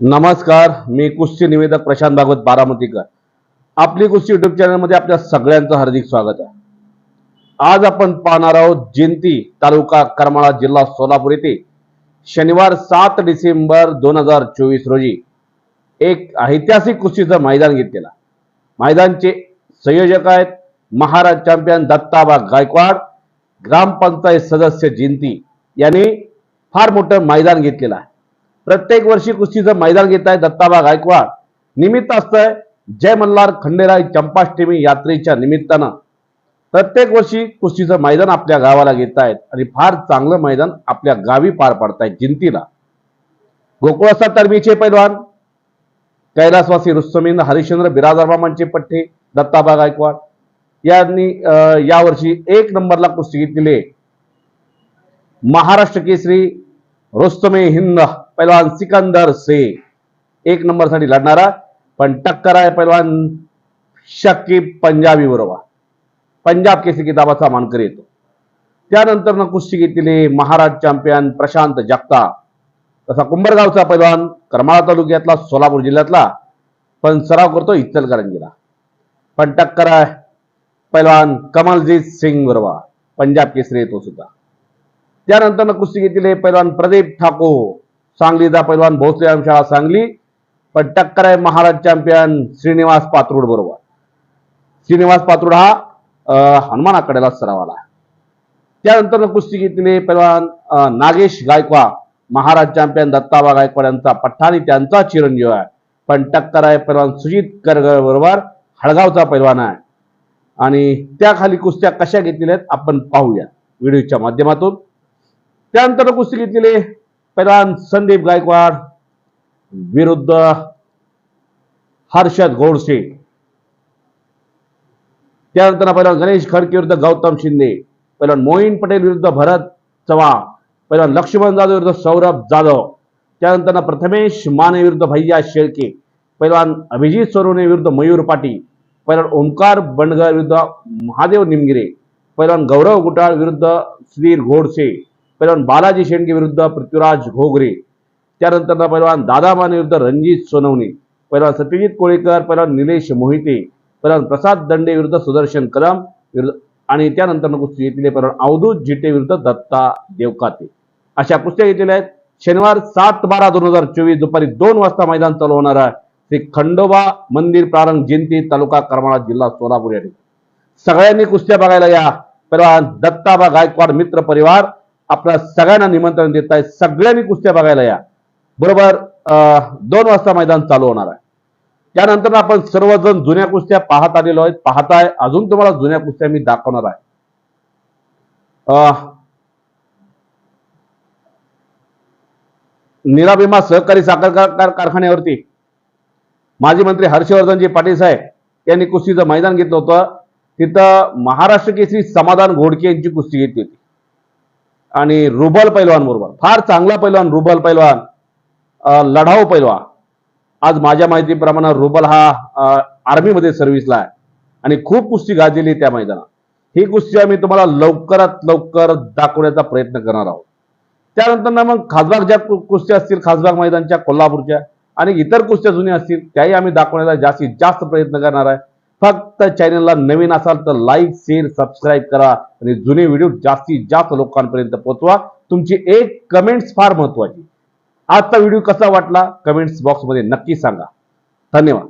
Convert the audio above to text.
नमस्कार मी कुस्ती निवेदक प्रशांत भागवत बारामतीकर. आपली कुस्ती युट्यूब चॅनलमध्ये आपल्या सगळ्यांचं हार्दिक स्वागत आहे. आज आपण पाहणार आहोत जिंती तालुका करमाळा जिल्हा सोलापूर येथे शनिवार सात डिसेंबर दोन हजार चोवीस रोजी एक ऐतिहासिक कुस्तीचं मैदान घेतलेलं. मैदानचे संयोजक आहेत महाराज चॅम्पियन दत्ताबा गायकवाड ग्रामपंचायत सदस्य जिंती यांनी फार मोठं मैदान घेतलेलं आहे. प्रत्येक वर्षी कुस्तीचं मैदान घेत आहे दत्ताबा गायकवाड निमित्त असतंय जय मल्हार खंडेराय चंपाष्टमी यात्रेच्या निमित्तानं. प्रत्येक वर्षी कुस्तीचं मैदान आपल्या गावाला घेत आहेत आणि फार चांगलं मैदान आपल्या गावी पार पाडतायत जिंतीला. गोकुळासा तर्मीचे पैलवान कैलासवासी रुस्तमीन हरिश्चंद्र बिराजरमामांचे पट्टे दत्ताबा गायकवाड यांनी यावर्षी एक नंबरला कुस्ती घेतलेली महाराष्ट्र केसरी रुस्तमे हिंद. पहलवान सिकंदर से एक नंबरसाठी लढणारा पण टक्कर आहे पहलवान शकीब पंजाबी बरोबर. पंजाब केसरी किताबाचा मानकरी येतो. त्यानंतर न कुस्ती महाराज चॅम्पियन प्रशांत जगताप. तसा कुंभरगावचा पैलवान करमाळा तालुक्यातला सोलापूर जिल्ह्यातला पण सराव करतो इचलकरंजीला. पण टक्कर आहे पैलवान कमलजीत सिंग बरोबर. पंजाब केसरी येतो सुद्धा. त्यानंतर कुस्ती घेतलेले पैलवान प्रदीप ठाकूर. सांगलीचा पैलवान भोसले शाळा सांगली पण टक्कर आहे महाराज चॅम्पियन श्रीनिवास पात्रुड बरोबर. श्रीनिवास पात्रुड हा हनुमान आकड्याला सरावाला आहे. त्यानंतर कुस्ती घेतलेले पैलवान नागेश गायकवाड महाराज चॅम्पियन दत्ताबा गायकवाड यांचा पठ्ठा आणि त्यांचा चिरंजीव आहे. पण टक्कर आहे पैलवान सुजित करगळ बरोबर हळगावचा पैलवान आहे. आणि त्याखाली कुस्त्या कशा घेतलेल्या आहेत आपण पाहूया. व्हिडिओच्या माध्यमातून. त्यानंतर कुस्ती घेतलेले पैलवान संदीप गायकवाड विरुद्ध हर्षद गोडसे त्यानंतर पहिला गणेश खडके विरुद्ध गौतम शिंदे. पहिला मोईन पटेल विरुद्ध भरत चव्हाण. पहिला लक्ष्मण जाधव विरुद्ध सौरभ जाधव. त्यानंतर प्रथमेश माने विरुद्ध भैया शेळके. पैलवान अभिजित सोनवणे विरुद्ध मयूर पाटील. पैलवान ओंकार बंडगर विरुद्ध महादेव निमगिरे. पैलवान गौरव गुटाळ विरुद्ध सुधीर घोडसे. पैलवान बालाजी शेंडगे विरुद्ध पृथ्वीराज घोगरे. त्यानंतर पैलवान दादा माने विरुद्ध रणजित सोनवणे. पैलवान सत्यजित कोळेकर पैलवान निलेश मोहिते पैलवान प्रसाद दंडे विरुद्ध सुदर्शन कदम विरुद्ध आणि त्यानंतर कुस्ती घेतलेले पैलवान अवधूत जिटे विरुद्ध दत्ता देवकाते. अशा कुस्त्या घेतलेल्या आहेत. शनिवार सात बारा दोन हजार चोवीस दुपारी दोन वाजता मैदान चालू होणार आहे. श्री खंडोबा मंदिर प्रारंभ जयंती तालुका करमाळा जिल्हा सोलापूर या ठिकाणी. सगळ्यांनी कुस्त्या बघायला या. पैलवान दत्ताबा गायकवाड मित्र परिवार आपल्या सगळ्यांना निमंत्रण देत आहे. सगळ्यांनी कुस्त्या बघायला या. बरोबर अं, दोन वाजता मैदान चालू होणार आहे. त्यानंतर आपण सर्वजण जुन्या कुस्त्या पाहत आलेलो आहेत. पाहताय अजून तुम्हाला जुन्या कुस्त्या मी दाखवणार आहे. अं, निराभिमा सहकारी साखर कार- कारखान्यावरती माजी मंत्री हर्षवर्धनजी पाटील साहेब यांनी कुस्तीचं मैदान घेतलं होतं. तिथं महाराष्ट्र केसरी समाधान घोडके यांची कुस्ती घेतली होती. आणि रुबल पैलवान बरोबर. फार चांगला पैलवान रुबल पैलवान लढाऊ पैलवान. आज माझ्या माहितीप्रमाणे रुबल हा आर्मीमध्ये सर्व्हिसला आहे. आणि खूप कुस्ती गाजलेली त्या मैदानात. ही कुस्ती आम्ही तुम्हाला लवकरात लवकर दाखवण्याचा प्रयत्न करणार आहोत. त्यानंतर ना मग खासबाग ज्या कुस्त्या असतील खासबाग मैदानच्या कोल्हापूरच्या आणि इतर कुस्त्या जुन्या असतील त्याही आम्ही दाखवण्याचा जास्तीत जास्त प्रयत्न करणार आहे. फक्त चॅनलला नवीन असाल तर लाईक शेअर सबस्क्राईब करा आणि जुने व्हिडिओ जास्तीत जास्त लोकांपर्यंत पोहोचवा. तुमची एक कमेंट्स फार महत्वाची. आजचा व्हिडिओ कसा वाटला? कमेंट्स बॉक्समध्ये नक्की सांगा. धन्यवाद.